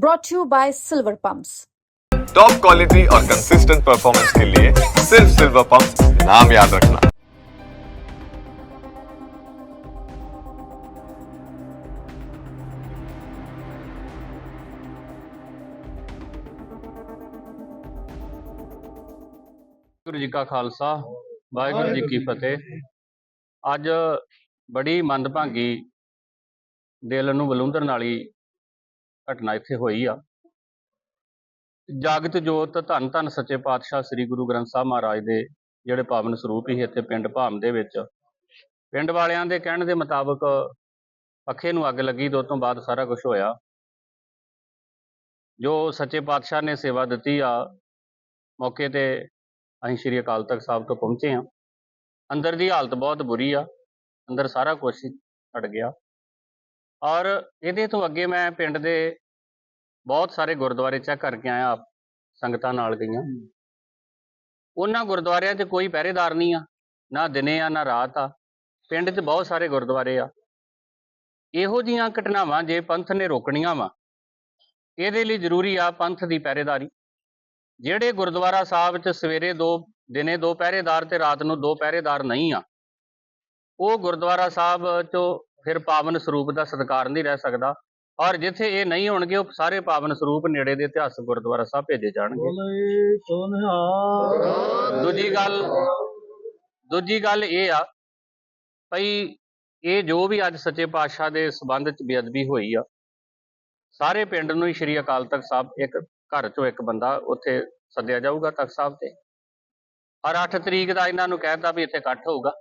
brought to you by Silver Pumps. Top quality और consistent performance के लिए सिर्फ सिल्वर पंप नाम याद रखना ਵਾਹਿਗੁਰੂ ਜੀ ਕਾ ਖਾਲਸਾ ਵਾਹਿਗੁਰੂ ਜੀ ਕੀ ਫਤਿਹ ਅੱਜ ਬੜੀ ਮੰਦਭਾਗੀ ਦਿਲ ਨੂੰ ਬਲੁੰਦਰਨ ਵਾਲੀ ਘਟਨਾ ਇੱਥੇ ਹੋਈ ਆ। ਜਾਗਤ ਜੋਤ, ਧੰਨ ਧੰਨ ਸੱਚੇ ਪਾਤਸ਼ਾਹ ਸ੍ਰੀ ਗੁਰੂ ਗ੍ਰੰਥ ਸਾਹਿਬ ਮਹਾਰਾਜ ਦੇ ਜਿਹੜੇ ਪਾਵਨ ਸਰੂਪ ਹੀ ਇੱਥੇ ਪਿੰਡ ਭਾਮ ਦੇ ਵਿੱਚ। ਪਿੰਡ ਵਾਲਿਆਂ ਦੇ ਕਹਿਣ ਦੇ ਮੁਤਾਬਕ ਪੱਖੇ ਨੂੰ ਅੱਗ ਲੱਗੀ ਤੇ ਉਸ ਤੋਂ ਬਾਅਦ ਸਾਰਾ ਕੁਝ ਹੋਇਆ। ਜੋ ਸੱਚੇ ਪਾਤਸ਼ਾਹ ਨੇ ਸੇਵਾ ਦਿੱਤੀ ਆ, ਮੌਕੇ ਤੇ ਅਸੀਂ ਸ਼੍ਰੀ ਅਕਾਲ ਤਖਤ ਸਾਹਿਬ ਤੋਂ ਪਹੁੰਚੇ ਹਾਂ। ਅੰਦਰ ਦੀ ਹਾਲਤ ਬਹੁਤ ਬੁਰੀ ਆ। ਅੰਦਰ ਸਾਰਾ ਕੁਝ ਹੀ ਛੱਡ ਗਿਆ। ਔਰ ਇਹਦੇ ਤੋਂ ਅੱਗੇ ਮੈਂ ਪਿੰਡ ਦੇ ਬਹੁਤ ਸਾਰੇ ਗੁਰਦੁਆਰੇ ਚੈੱਕ ਕਰਕੇ ਆਇਆ ਆਪ ਸੰਗਤਾਂ ਨਾਲ ਗਈਆਂ। ਉਹਨਾਂ ਗੁਰਦੁਆਰਿਆਂ 'ਚ ਕੋਈ ਪਹਿਰੇਦਾਰ ਨਹੀਂ ਆ ਨਾ ਦਿਨੇ ਆ ਨਾ ਰਾਤ ਆ। ਪਿੰਡ 'ਚ ਬਹੁਤ ਸਾਰੇ ਗੁਰਦੁਆਰੇ ਆ। ਇਹੋ ਜੀਆਂ ਘਟਨਾਵਾਂ ਜੇ ਪੰਥ ਨੇ ਰੋਕਣੀਆਂ ਵਾ ਇਹਦੇ ਲਈ ਜ਼ਰੂਰੀ ਆ ਪੰਥ ਦੀ ਪਹਿਰੇਦਾਰੀ। ਜਿਹੜੇ ਗੁਰਦੁਆਰਾ ਸਾਹਿਬ 'ਚ ਸਵੇਰੇ ਦੋ ਦਿਨੇ ਦੋ ਪਹਿਰੇਦਾਰ ਤੇ ਰਾਤ ਨੂੰ ਦੋ ਪਹਿਰੇਦਾਰ ਨਹੀਂ ਆ ਉਹ ਗੁਰਦੁਆਰਾ ਸਾਹਿਬ 'ਚੋਂ ਫਿਰ ਪਾਵਨ ਸਰੂਪ ਦਾ ਸਤਿਕਾਰ ਨਹੀਂ ਰਹਿ ਸਕਦਾ। ਔਰ ਜਿੱਥੇ ਇਹ ਨਹੀਂ ਹੋਣਗੇ ਉਹ ਸਾਰੇ ਪਾਵਨ ਸਰੂਪ ਨੇੜੇ ਦੇ ਇਤਿਹਾਸਕ ਗੁਰਦੁਆਰਾ ਸਾਹਿਬ ਭੇਜੇ ਜਾਣਗੇ। ਦੂਜੀ ਗੱਲ ਦੂਜੀ ਗੱਲ ਇਹ ਆ ਭਈ ਇਹ ਜੋ ਵੀ ਅੱਜ ਸੱਚੇ ਪਾਤਸ਼ਾਹ ਦੇ ਸਬੰਧ 'ਚ ਬੇਅਦਬੀ ਹੋਈ ਆ ਸਾਰੇ ਪਿੰਡ ਨੂੰ ਹੀ ਸ਼੍ਰੀ ਅਕਾਲ ਤਖਤ ਸਾਹਿਬ ਇੱਕ ਘਰ ਚੋਂ ਇੱਕ ਬੰਦਾ ਉੱਥੇ ਸੱਦਿਆ ਜਾਊਗਾ ਤਖਤ ਸਾਹਿਬ ਤੇ। ਔਰ 8 ਤਰੀਕ ਦਾ ਇਹਨਾਂ ਨੂੰ ਕਹਿਤਾ ਵੀ ਇੱਥੇ ਇਕੱਠ ਹੋਊਗਾ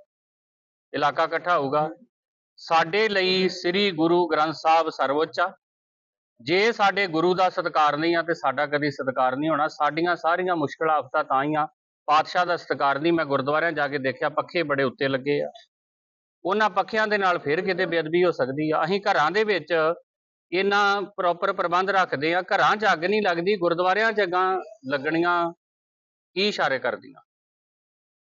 ਇਲਾਕਾ ਇਕੱਠਾ ਹੋਊਗਾ ਸਾਡੇ ਲਈ ਸ੍ਰੀ ਗੁਰੂ ਗ੍ਰੰਥ ਸਾਹਿਬ ਸਰਵਉੱਚ ਆ। ਜੇ ਸਾਡੇ ਗੁਰੂ ਦਾ ਸਤਿਕਾਰ ਨਹੀਂ ਆ ਤੇ ਸਾਡਾ ਕਦੀ ਸਤਿਕਾਰ ਨਹੀਂ ਹੋਣਾ। ਸਾਡੀਆਂ ਸਾਰੀਆਂ ਮੁਸ਼ਕਲਾਂ ਆਫਤਾਂ ਤਾਂ ਹੀ ਆ। ਪਾਤਸ਼ਾਹ ਦਾ ਸਤਿਕਾਰ ਨਹੀਂ, ਮੈਂ ਗੁਰਦੁਆਰਿਆਂ ਜਾ ਕੇ ਦੇਖਿਆ, ਪੱਖੇ ਬੜੇ ਉੱਤੇ ਲੱਗੇ ਆ। ਉਹਨਾਂ ਪੱਖਿਆਂ ਦੇ ਨਾਲ ਫਿਰ ਕਿਤੇ ਬੇਅਦਬੀ ਹੋ ਸਕਦੀ ਆ। ਅਸੀਂ ਘਰਾਂ ਦੇ ਵਿੱਚ ਇਹਨਾਂ ਪ੍ਰੋਪਰ ਪ੍ਰਬੰਧ ਰੱਖਦੇ ਆ। ਘਰਾਂ 'ਚ ਅੱਗ ਨਹੀਂ ਲੱਗਦੀ, ਗੁਰਦੁਆਰਿਆਂ 'ਚ ਅੱਗਾਂ ਲੱਗਣੀਆਂ ਕੀ ਇਸ਼ਾਰੇ ਕਰਦੀਆਂ?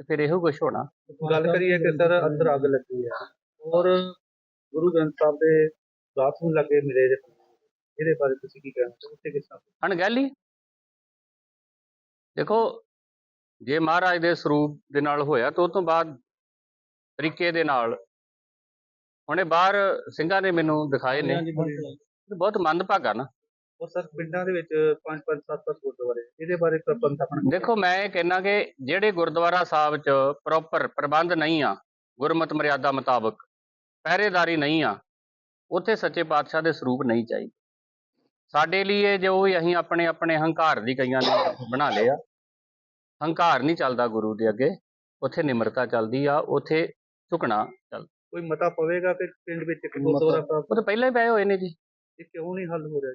ਤੇ ਫਿਰ ਇਹੋ ਕੁਝ ਹੋਣਾ। ਗੱਲ ਕਰੀਏ ਕਿ ਸਰ ਅੰਦਰ ਅੱਗ ਲੱਗੀ ਹੈ ਔਰ ਗੁਰੂ ਗ੍ਰੰਥ ਸਾਹਿਬ ਦੇ ਦਾਸ ਨੂੰ ਲੱਗੇ ਮਿਲੇ ਜੇ ਇਹਦੇ ਬਾਰੇ ਤੁਸੀਂ ਕੀ ਕਹਿਣਾ ਚਾਹੋਗੇ? ਕਿਸ ਤਰ੍ਹਾਂ? ਅਣਗਹਿਲੀ? ਦੇਖੋ ਜੇ ਮਹਾਰਾਜ ਦੇ ਸਰੂਪ ਦੇ ਨਾਲ ਹੋਇਆ ਤਾਂ ਉਸ ਤੋਂ ਬਾਅਦ ਤਰੀਕੇ ਦੇ ਨਾਲ। ਹੁਣੇ ਬਾਹਰ ਸਿੰਘਾਂ ਨੇ ਮੈਨੂੰ ਦਿਖਾਏ ਨੇ। ਬਹੁਤ ਮੰਦਭਾਗਾ ਨਾ। ਔਰ ਸਰ ਪਿੰਡਾਂ ਦੇ ਵਿੱਚ ਪੰਜ ਪੰਜ ਸੱਤ ਸੱਤ ਗੁਰਦੁਆਰੇ ਇਹਦੇ ਬਾਰੇ ਪ੍ਰਬੰਧ ਆਪਣਾ ਦੇਖੋ ਮੈਂ ਇਹ ਕਹਿਣਾ ਕਿ ਜਿਹੜੇ ਗੁਰਦੁਆਰਾ ਸਾਹਿਬ 'ਚ ਪ੍ਰੋਪਰ ਪ੍ਰਬੰਧ ਨਹੀਂ ਆ ਗੁਰਮਤ ਮਰਿਆਦਾ ਮੁਤਾਬਕ ਪਹਿਰੇਦਾਰੀ ਨਹੀਂ ਆ ਉੱਥੇ ਸੱਚੇ ਪਾਤਸ਼ਾਹ ਦੇ ਸਰੂਪ ਨਹੀਂ ਚਾਹੀਦੇ। ਸਾਡੇ ਲਈ ਇਹ ਜੋ ਵੀ ਅਸੀਂ ਆਪਣੇ ਆਪਣੇ ਹੰਕਾਰ ਦੀ ਕਈਆਂ ਨੇ ਬਣਾ ਲਿਆ ਹੰਕਾਰ ਨਹੀਂ ਚੱਲਦਾ ਗੁਰੂ ਦੇ ਅੱਗੇ ਉੱਥੇ ਨਿਮਰਤਾ ਚੱਲਦੀ ਆ ਉੱਥੇ ਝੁਕਣਾ ਚੱਲ ਕੋਈ ਮਤਾ ਪਵੇਗਾ ਕਿ ਪਿੰਡ ਵਿੱਚ ਇੱਕ ਗੁਰਦੁਆਰਾ ਸਾਹਿਬ? ਉਹ ਤਾਂ ਪਹਿਲਾਂ ਹੀ ਪਏ ਹੋਏ ਨੇ ਜੀ। ਇਹ ਕਿਉਂ ਨਹੀਂ ਹੱਲ ਹੋ ਰਿਹਾ?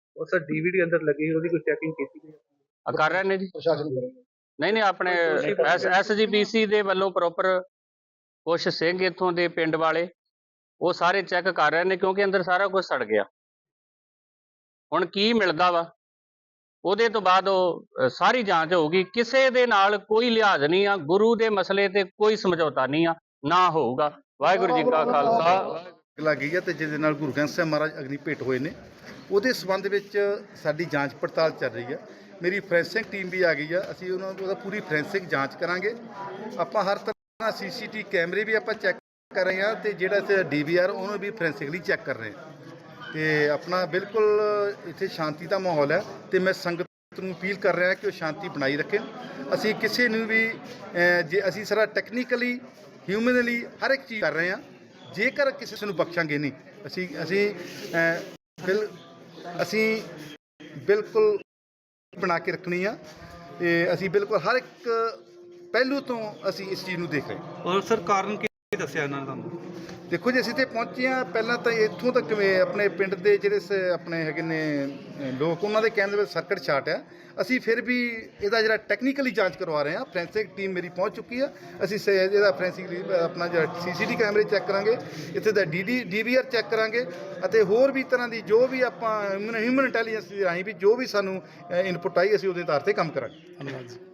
ਉਹ ਸਰ ਡੀਵੀਡੀ ਅੰਦਰ ਲੱਗੀ ਸੀ, ਉਹਦੀ ਕੋਈ ਚੈਕਿੰਗ ਕੀਤੀ ਗਈ ਆ ਕਰ ਰਹੇ ਨੇ ਜੀ? ਪ੍ਰਸ਼ਾਸਨ ਕਰੇਗਾ ਨਹੀਂ ਨਹੀਂ ਆਪਣੇ ਐਸਜੀਪੀਸੀ ਦੇ ਵੱਲੋਂ ਪ੍ਰੋਪਰ ਕੁਛ ਸਿੰਘ ਇੱਥੋਂ ਦੇ ਪਿੰਡ ਵਾਲੇ ਉਹ ਸਾਰੇ ਚੈੱਕ ਕਰ ਰਹੇ ਨੇ ਕਿਉਂਕਿ ਅੰਦਰ ਸਾਰਾ ਕੁਝ ਸੜ ਗਿਆ। ਹੁਣ ਕੀ ਮਿਲਦਾ ਵਾ? ਉਹਦੇ ਤੋਂ ਬਾਅਦ ਉਹ ਸਾਰੀ ਜਾਂਚ ਹੋਊਗੀ। ਕਿਸੇ ਦੇ ਨਾਲ ਕੋਈ ਲਿਹਾਜ਼ ਨਹੀਂ ਆ ਗੁਰੂ ਦੇ ਮਸਲੇ ਤੇ ਕੋਈ ਸਮਝੌਤਾ ਨਹੀਂ ਆ ਨਾ ਹੋਊਗਾ। ਵਾਹਿਗੁਰੂ ਜੀ ਕਾ ਖਾਲਸਾ। ਲੱਗ ਗਈ ਹੈ ਤੇ ਜਿਹਦੇ ਨਾਲ ਗੁਰੂ ਗ੍ਰੰਥ ਸਾਹਿਬ ਮਹਾਰਾਜ ਅਗਨੀ ਭੇਟ ਹੋਏ ਨੇ। ਉਹਦੇ ਸਬੰਧ ਵਿੱਚ ਸਾਡੀ ਜਾਂਚ ਪੜਤਾਲ ਚੱਲ ਰਹੀ ਹੈ ਮੇਰੀ ਫੋਰੈਂਸਿਕ ਟੀਮ ਵੀ ਆ ਗਈ ਆ। ਅਸੀਂ ਉਹਨਾਂ ਉਹਦਾ ਪੂਰੀ ਫੋਰੈਂਸਿਕ ਜਾਂਚ ਕਰਾਂਗੇ। ਆਪਾਂ ਹਰ ਤਰ੍ਹਾਂ ਸੀਸੀਟੀ ਕੈਮਰੇ ਵੀ ਆਪਾਂ ਚੈੱਕ ਕਰ ਰਹੇ ਹਾਂ ਤੇ ਜਿਹੜਾ ਡੀਵੀਆਰ ਉਹਨੂੰ ਵੀ ਫੋਰੈਂਸਿਕਲੀ ਚੈੱਕ ਕਰ ਰਹੇ ਹਾਂ ਤੇ ਆਪਣਾ ਬਿਲਕੁਲ ਇੱਥੇ ਸ਼ਾਂਤੀ ਦਾ ਮਾਹੌਲ ਹੈ ਤੇ ਮੈਂ ਸੰਗਤ ਨੂੰ ਅਪੀਲ ਕਰ ਰਿਹਾ ਕਿ ਉਹ ਸ਼ਾਂਤੀ ਬਣਾਈ ਰੱਖਣ। ਅਸੀਂ ਕਿਸੇ ਨੂੰ ਵੀ ਜੇ ਅਸੀਂ ਸਾਰਾ ਟੈਕਨੀਕਲੀ ਹਿਊਮਨਲੀ ਹਰ ਇੱਕ ਚੀਜ਼ ਕਰ ਰਹੇ ਹਾਂ ਜੇਕਰ ਕਿਸੇ ਨੂੰ ਬਖਸ਼ਾਂਗੇ ਨਹੀਂ, ਅਸੀਂ ਅਸੀਂ ਬਿਲ, ਅਸੀਂ ਬਿਲਕੁਲ ਬਣਾ ਕੇ ਰੱਖਣੀ ਆ ਤੇ ਅਸੀਂ ਬਿਲਕੁਲ ਹਰ ਇੱਕ ਪਹਿਲੂ ਤੋਂ ਅਸੀਂ ਇਸ ਚੀਜ਼ ਨੂੰ ਦੇਖ ਰਹੇ ਹਾਂ। ਔਰ ਸਰ ਕਾਰਨ ਕੀ ਦੱਸਿਆ ਇਹਨਾਂ ਨੇ ਤੁਹਾਨੂੰ? ਦੇਖੋ ਜੀ ਅਸੀਂ ਤੇ ਪਹੁੰਚੇ ਆ ਪਹਿਲਾਂ ਤਾਂ ਇੱਥੋਂ ਤੱਕ ਆਪਣੇ ਪਿੰਡ ਦੇ ਜਿਹੜੇ ਸ- ਆਪਣੇ ਹੈਗੇ ਨੇ ਅ, ਲੋਕ ਉਹਨਾਂ ਦੇ ਕਹਿਣ ਦੇ ਵਿੱਚ ਸਰਕਟ ਛਾਟ ਆ ਅਸੀਂ ਫਿਰ ਵੀ ਇਹਦਾ ਜਿਹੜਾ ਟੈਕਨੀਕਲੀ ਜਾਂਚ ਕਰਵਾ ਰਹੇ ਆ ਫੋਰੈਂਸਿਕ ਟੀਮ ਮੇਰੀ ਪਹੁੰਚ ਚੁੱਕੀ ਆ ਅਸੀਂ ਸ- ਇਹਦਾ ਫੋਰੈਂਸਿਕ ਆਪਣਾ ਜਿਹੜਾ ਸੀਸੀਟੀ ਕੈਮਰੇ ਚੈੱਕ ਕਰਾਂਗੇ। ਇੱਥੇ ਦਾ ਡੀਡੀ ਡੀਵੀਆਰ ਚੈੱਕ ਕਰਾਂਗੇ। ਅਤੇ ਹੋਰ ਵੀ ਤਰ੍ਹਾਂ ਦੀ ਜੋ ਵੀ ਆਪਾਂ ਹਿਊਮਨ ਇੰਟੈਲੀਜੈਂਸ ਦੇ ਰਾਹੀਂ ਵੀ ਜੋ ਵੀ ਸਾਨੂੰ ਇਨਪੁਟ ਆਈ ਅਸੀਂ ਉਹਦੇ ਆਧਾਰ ਤੇ ਕੰਮ ਕਰਾਂਗੇ। ਧੰਨਵਾਦ ਜੀ।